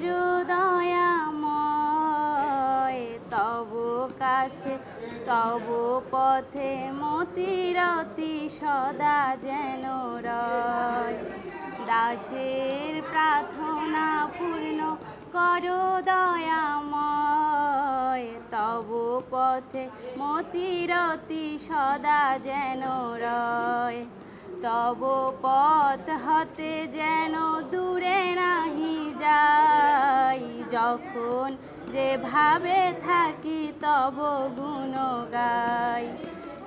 করো দয়াময় তব কাছে, তব পথে মতিরতি সদা যেন রয়। দাসের প্রার্থনা পূর্ণ করো দয়াময়। তব পথে মতিরতি সদা যেন রয়। তব পথ হতে যেন যখন যেভাবে থাকি তব গুণ গাই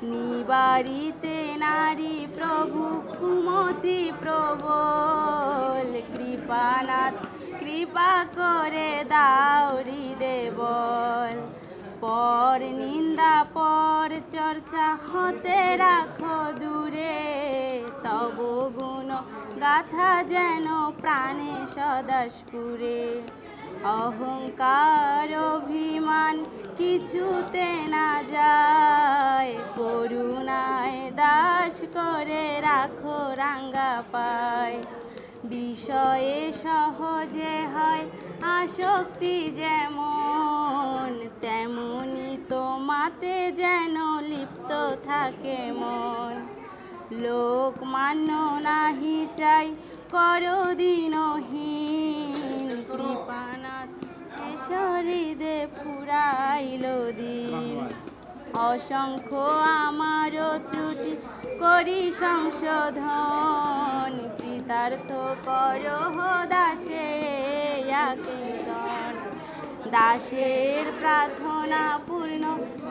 নিবারিতে নারী প্রভু কুমতি প্রবল, কৃপানাথ কৃপা করে দাউরি দেবল। পর নিন্দা, পর চর্চা হতে রাখো দূরে, তব গুণ গাথা যেন প্রাণে সদাসপুরে অহংকার অভিমান কিছুতে না যায়। করুণায় দাস করে রাখো রাঙ্গা পায়। বিষয়ে সহজে হয় আসক্তি যেমন, তেমনি তোমাতে যেন লিপ্ত থাকে মন। লোক মান্য নাহি চাই, করো দিনহীন শরীরে ফুরাইল দিন। অসংখ্য আমারও ত্রুটি করি সংশোধন। কৃতার্থ করো দাসে দাসের প্রার্থনা পূর্ণ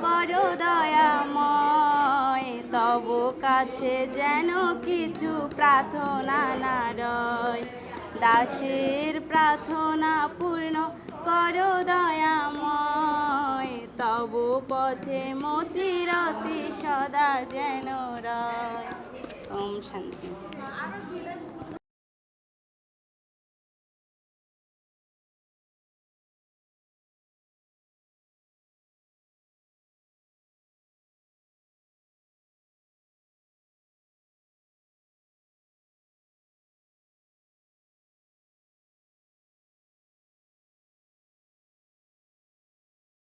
করো দয়াময়। তব কাছে যেন কিছু প্রার্থনা না রয়। দাসের প্রার্থনা পূর্ণ করো দয়াময় তব পথে মতিরতি সদা যেন রয়। ওম শান্তি।